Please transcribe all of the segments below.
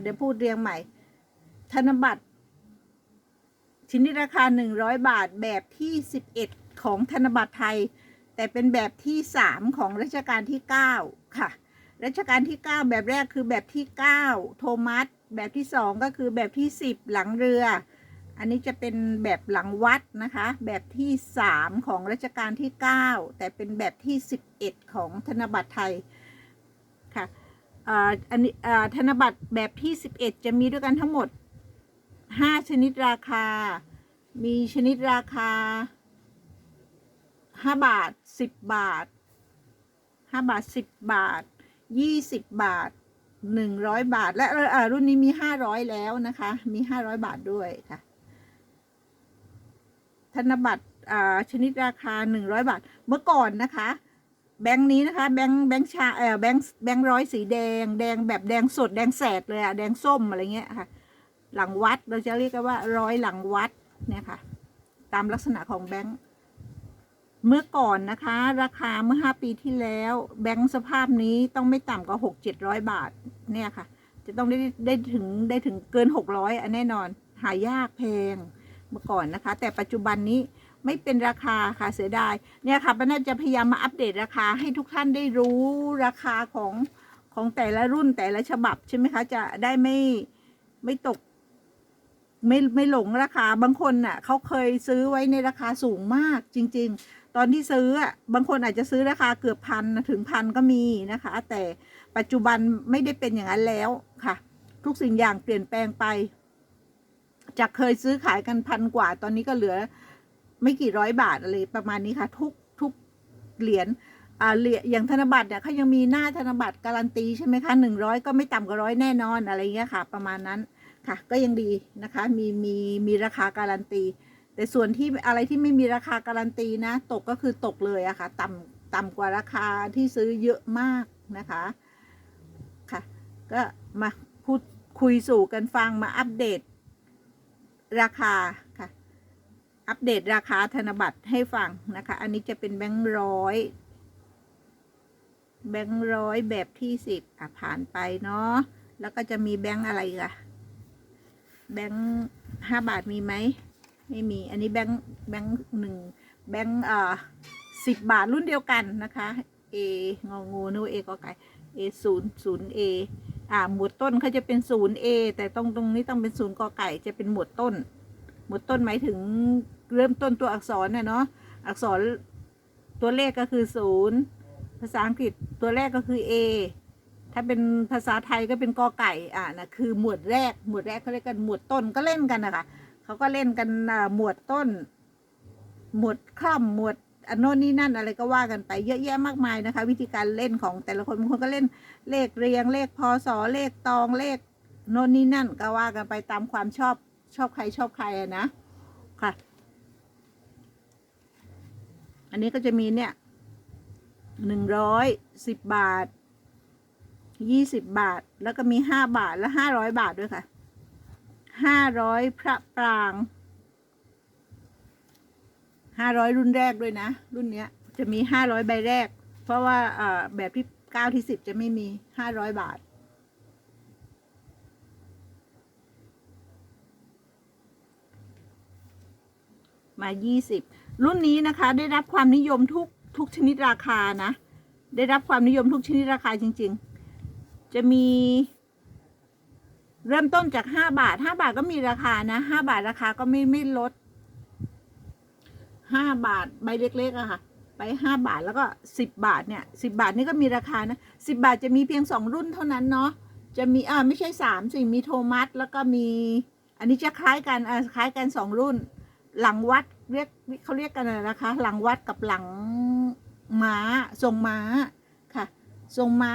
เดี๋ยวพูดเรียงใหม่ ธนบัตรชนิดราคา 100 บาทแบบที่ 11 ของธนบัตรไทย แต่เป็นแบบที่ 3 ของรัชกาลที่ 9 ค่ะรัชกาลที่ 9 แบบแรกคือแบบที่ 9 โทมัส แบบที่ 2 ก็คือแบบที่ 10 หลังเรือ อันนี้จะเป็นแบบหลังวัดนะคะ แบบที่ 3 ของรัชกาลที่ 9 แต่เป็นแบบที่ 11 ของธนบัตรไทยค่ะ อันนี้ธนบัตรแบบที่ 11 จะมีด้วยกันทั้งหมด 5 ชนิดราคา มีชนิดราคา 5 บาท 10 บาท 5 บาท 10 บาท 20 บาท 100 บาท และเอ่ออ่ารุ่นนี้มี 500 แล้วนะคะ มี 500 บาทด้วยค่ะ ธนบัตรชนิดราคา 100 บาท เมื่อก่อนนะคะ แบงค์นี้นะคะ แบงค์แบงค์ชาเออแบงค์แบงค์ร้อยสีแดง แดงแบบแดงสด แดงแสดเลยอะแดงส้มอะไรเงี้ยค่ะ หลังวัดเราจะเรียกกันว่าร้อยหลังวัดเนี่ยค่ะ ตามลักษณะของแบงค์เมื่อก่อนนะคะ ราคาเมื่อห้าปีที่แล้ว แบงค์สภาพนี้ต้องไม่ต่ำกว่าหกเจ็ดร้อยบาทเนี่ยค่ะ จะต้องได้ได้ถึงได้ถึงเกินหกร้อยอันแน่นอนหายากแพงเมื่อก่อนนะคะ แต่ปัจจุบันนี้ ไม่เป็นราคาค่ะเสียดายเนี่ยค่ะป้าน่าจะพยายามมาอัปเดตราคาให้ทุกท่านได้รู้ราคาของของแต่ละรุ่นแต่ละฉบับใช่ไหมคะจะได้ไม่ไม่ตก ไม่ไม่หลงราคาบางคนน่ะเขาเคยซื้อไว้ในราคาสูงมากจริง ๆ ตอนที่ซื้ออะบางคนอาจจะซื้อราคาเกือบพันถึงพันก็มีนะคะ แต่ปัจจุบันไม่ได้เป็นอย่างนั้นแล้วค่ะ ทุกสิ่งอย่างเปลี่ยนแปลงไปจากเคยซื้อขายกันพันกว่า ตอนนี้ก็เหลือ ไม่กี่ร้อยบาทอะไรประมาณนี้ค่ะ ทุกทุกเหรียญอ่าเหรียญอย่างธนบัตรเนี่ยเขายังมีหน้าธนบัตรการันตีใช่ไหมคะหนึ่งร้อยก็ไม่ต่ำกว่าร้อยแน่นอนอะไรเงี้ยค่ะ ประมาณนั้นค่ะ ก็ยังดีนะคะ มีมีมีราคาการันตี แต่ส่วนที่อะไรที่ไม่มีราคาการันตีนะ ตกก็คือตกเลยอะค่ะ ต่ำต่ำกว่าราคาที่ซื้อเยอะมากนะคะค่ะ ก็มาพูดคุยสู่กันฟังมาอัปเดตราคา อัปเดตราคาธนบัตรให้ฟังนะคะ อันนี้จะเป็นแบงค์ร้อยแบงค์ร้อยแบบที่สิบอะผ่านไปเนาะแล้วก็จะมีแบงค์อะไรอีกะแบงค์ห้าบาทมีไหมไม่มี อันนี้แบงค์แบงค์หนึ่งแบงค์เอ่อสิบบาทรุ่นเดียวกันนะคะ A งองูนูเอกอไก่ A ศูนย์ศูนย์ A อ่าหมวดต้นเขาจะเป็นศูนย์ A แต่ตรงตรงนี้ต้องเป็นศูนย์กอไก่จะเป็นหมวดต้น หมวดต้นหมายถึง เริ่มต้นตัวอักษรน่ะเนาะอักษรตัวเลขก็คือศูนย์ภาษาอังกฤษตัวแรกก็คือ A ถ้าเป็นภาษาไทยก็เป็นกอไก่อ่านะคือหมวดแรกหมวดแรกเขาเรียกกันหมวดต้นก็เล่นกันนะคะเขาก็เล่นกันหมวดต้น หมวดคล่ำหมวดอันโน่นนี่นั่นอะไรก็ว่ากันไปเยอะแยะมากมายนะคะ วิธีการเล่นของแต่ละคนบางคนก็เล่นเลขเรียงเลขพศเลขตองเลขโน่นนี่นั่นก็ว่ากันไปตามความชอบชอบใครชอบใครนะค่ะ อันนี้ก็จะมีเนี่ยหนึ่งร้อยสิบบาทยี่สิบบาท แล้วก็มีห้าบาทและห้าร้อยบาทด้วยค่ะห้าร้อยพระปรางห้าร้อยรุ่นแรกด้วยนะ รุ่นเนี้ยจะมีห้าร้อยใบแรก เพราะว่าเอ่อแบบที่เก้าที่สิบจะไม่มีห้าร้อยบาท มายี่สิบ รุ่นนี้นะคะได้รับความนิยมทุกทุกชนิดราคานะ ได้รับความนิยมทุกชนิดราคาจริง ๆ จะมี เริ่มต้นจากห้าบาทห้าบาทก็มีราคานะห้าบาทราคาก็ไม่ไม่ลดห้าบาทใบเล็กๆอะค่ะไปห้าบาทแล้วก็สิบบาทเนี่ยสิบาทนี่ก็มีราคานะสิบาทจะมีเพียงสองรุ่นเท่านั้นเนาะจะมีอ่าไม่ใช่สามสิมีโทมัสแล้วก็มี อันนี้จะคล้ายกันอ่าคล้ายกันสองรุ่น หลังวัด เรียกเขาเรียกกันอะไรนะคะ หลังวัดกับหลังม้าทรงม้าค่ะทรงม้า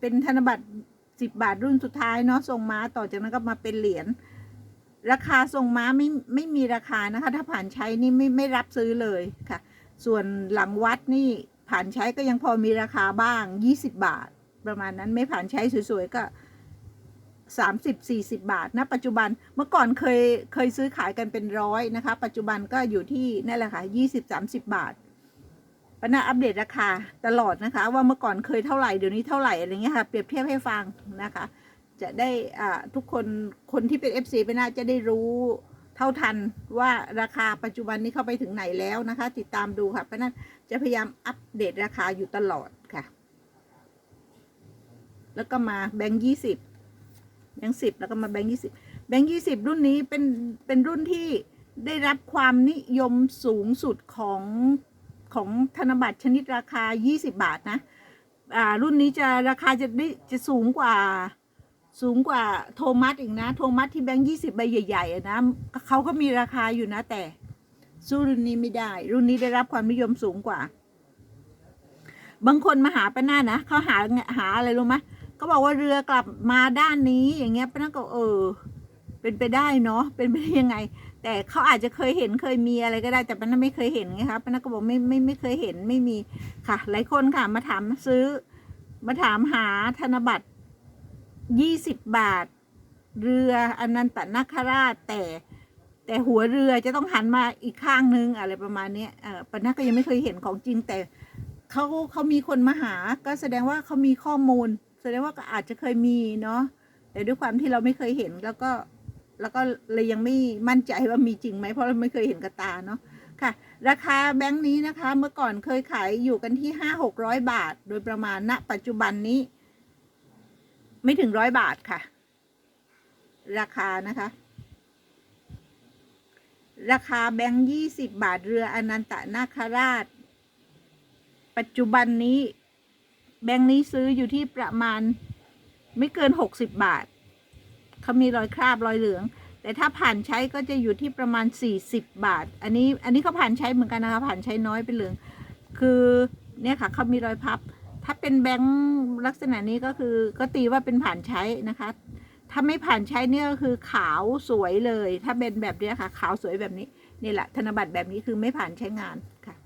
เป็นธนบัตรสิบบาทรุ่นสุดท้ายเนาะทรงม้าต่อจากนั้นก็มาเป็นเหรียญราคาทรงม้าไม่ไม่มีราคานะคะ ถ้าผ่านใช้นี่ไม่ไม่รับซื้อเลยค่ะ ส่วนหลังวัดนี่ผ่านใช้ก็ยังพอมีราคาบ้างยี่สิบบาท ประมาณนั้นไม่ผ่านใช้สวยๆก็ สามสิบสี่สิบาทนะปัจจุบันเมื่อก่อนเคยเคยซื้อขายกันเป็นร้อยนะคะ ปัจจุบันก็อยู่ที่นั่นแหละค่ะยี่สิบสามสิบบาทปนาอัปเดตราคาตลอดนะคะ ว่าเมื่อก่อนเคยเท่าไหร่เดี๋ยวนี้เท่าไหร่อะไรเงี้ยค่ะ เปรียบเทียบให้ฟังนะคะ จะได้อ่าทุกคนคนที่เป็น FC ไปน่าจะได้รู้เท่าทันว่าราคาปัจจุบันนี้เข้าไปถึงไหนแล้วนะคะ ติดตามดูค่ะเพราะฉะนั้นจะพยายามอัปเดตราคาอยู่ตลอดค่ะ แล้วก็มาแบงค์ยี่สิบ แบงค์สิบแล้วก็มาแบงค์ยี่สิบแบงค์ยี่สิบรุ่นนี้เป็นเป็นรุ่นที่ได้รับความนิยมสูงสุดของของธนบัตรชนิดราคา 20 บาทนะ อ่า รุ่นนี้จะราคาจะได้จะสูงกว่าสูงกว่าโทมัสอีกนะ โทมัสที่แบงค์ยี่สิบใบใหญ่ๆนะเขาก็มีราคาอยู่นะแต่สู้รุ่นนี้ไม่ได้ รุ่นนี้ได้รับความนิยมสูงกว่า บางคนมาหาป้าหน้านะเขาหาหาอะไรรู้ไหม ก็บอกว่าเรือกลับมาด้านนี้อย่างเงี้ยป้าหน้าก็เออ เป็นไปได้เนาะเป็นไปได้ยังไง แต่เขาอาจจะเคยเห็นเคยมีอะไรก็ได้แต่ป้าหน้าไม่เคยเห็นไงคะป้าหน้าก็บอกไม่ไม่ไม่เคยเห็นไม่มีค่ะ หลายคนค่ะมาถามซื้อ มาถามหาธนบัตรยี่สิบบาท เรืออนันตนาคราชแต่แต่หัวเรือจะต้องหันมาอีกข้างนึงอะไรประมาณนี้เออปนักก็ยังไม่เคยเห็นของจริงแต่เขาเขามีคนมาหาก็แสดงว่าเขามีข้อมูล แสดงว่าก็อาจจะเคยมีเนาะแต่ด้วยความที่เราไม่เคยเห็นแล้วก็แล้วก็เลยยังไม่มั่นใจว่ามีจริงไหมเพราะเราไม่เคยเห็นกับตาเนาะค่ะ ราคาแบงค์นี้นะคะเมื่อก่อนเคยขายอยู่กันที่ห้าหกร้อยบาท โดยประมาณณปัจจุบันนี้ ไม่ถึงร้อยบาทค่ะ ราคานะคะ ราคาแบงค์ยี่สิบบาทเรืออนันตนาคราช ปัจจุบันนี้ แบงค์นี้ซื้ออยู่ที่ประมาณ ไม่เกินหกสิบบาท เขามีรอยคราบรอยเหลือง แต่ถ้าผ่านใช้ก็จะอยู่ที่ประมาณสี่สิบบาท อันนี้อันนี้เขาผ่านใช้เหมือนกันนะคะ ผ่านใช้น้อยเป็นเหลือง คือเนี่ยค่ะเขามีรอยพับ ถ้าเป็นแบงค์ลักษณะนี้ก็คือก็ตีว่าเป็นผ่านใช้นะคะ ถ้าไม่ผ่านใช้เนี่ยก็คือขาวสวยเลย ถ้าเป็นแบบนี้ค่ะ ขาวสวยแบบนี้นี่แหละธนบัตรแบบนี้คือไม่ผ่านใช้งานค่ะ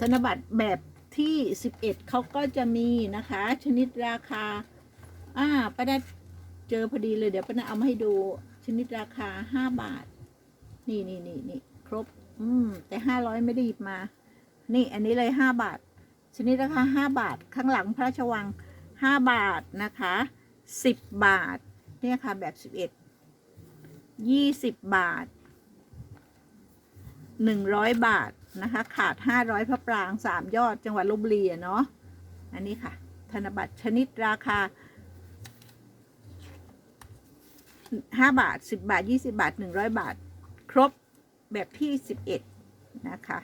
ธนบัตรแบบ ที่สิบเอ็ดเขาก็จะมีนะคะ ชนิดราคา อ่าป้าได้เจอพอดีเลยเดี๋ยวป้าได้เอามาให้ดูชนิดราคาห้าบาท นี่นี่นี่นี่ครบ อืม แต่ห้าร้อยไม่ได้หยิบมา นี่อันนี้เลยห้าบาท ชนิดราคาห้าบาท ข้างหลังพระราชวังห้าบาทนะคะสิบบาท เนี่ยค่ะแบบสิบเอ็ดยี่สิบบาทหนึ่งร้อยบาท นะคะ ขาดห้าร้อยพระปรางสามยอดจังหวัดลบบุรีเนาะอันนี้ค่ะ ธนบัตรชนิดราคาห้าบาทสิบบาทยี่สิบาทหนึ่งร้อยบาท ครบแบบที่สิบเอ็ดนะคะ